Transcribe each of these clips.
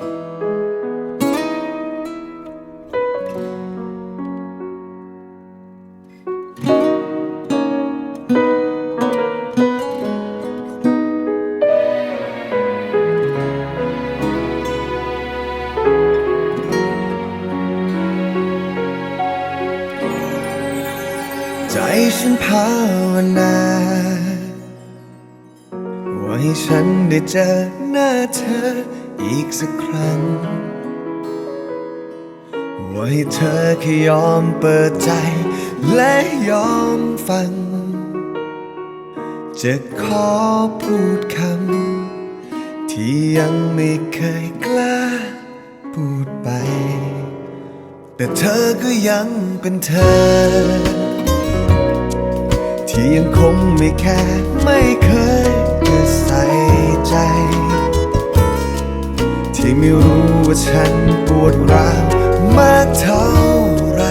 ใจฉันภาวนาว่าให้ฉันได้เจอหน้าเธอ อีกสักครั้ง ว่าให้เธอแค่ยอมเปิดใจ และยอมฟัง จะขอพูดคำ ที่ยังไม่เคยกล้าพูดไป แต่เธอก็ยังเป็นเธอ ที่ยังคงไม่แค่ไม่เคยจะใส่ใจ ที่ไม่รู้ว่าฉันปวดร้าวมากเท่าไร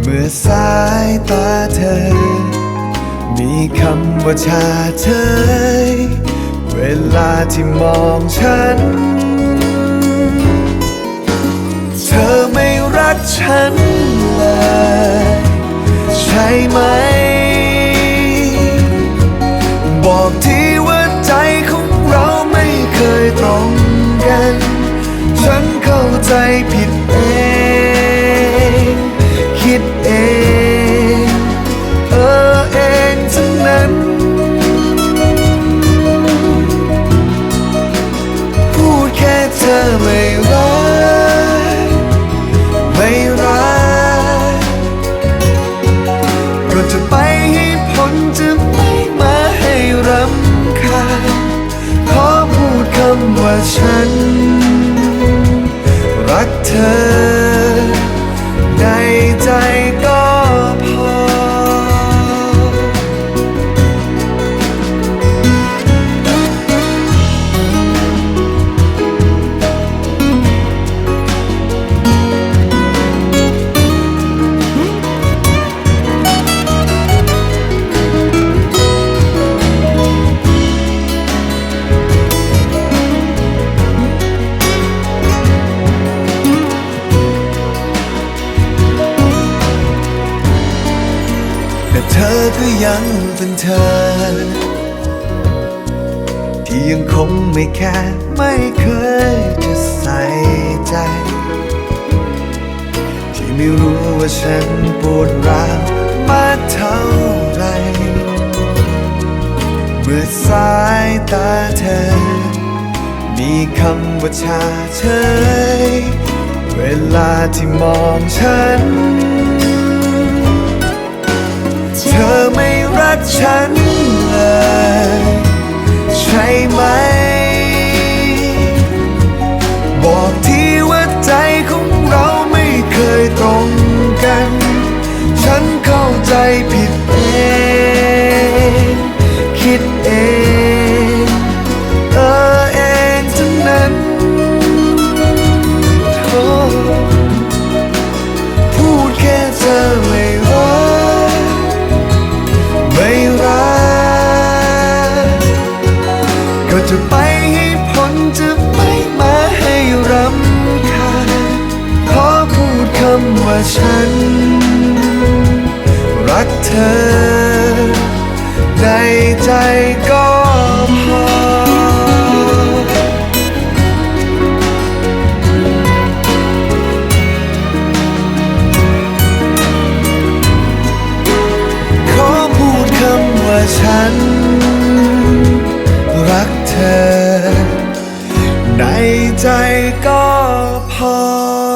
เมื่อสายตาเธอ มีคำว่าชาเธอ เวลาที่มองฉัน เธอไม่รักฉันเลย ใช่ไหม บอกที ก็จะไปให้พ้นจะไม่มาให้รำคาญขอพูดคำว่าฉัน รักเธอ ธอก็ยังเป็นเธอ ที่ยังคงไม่แค่ไม่เคยจะใส่ใจ ที่ไม่รู้ว่าฉันปวดร้าวมาเท่าไหรเมื่อสายตาเธอ มีคำว่าชาเฉยเวลาที่มองฉัน ฉัน ฉัน รักเธอ ในใจก็พอ ขอพูดคำว่าฉัน รักเธอ ในใจก็พอ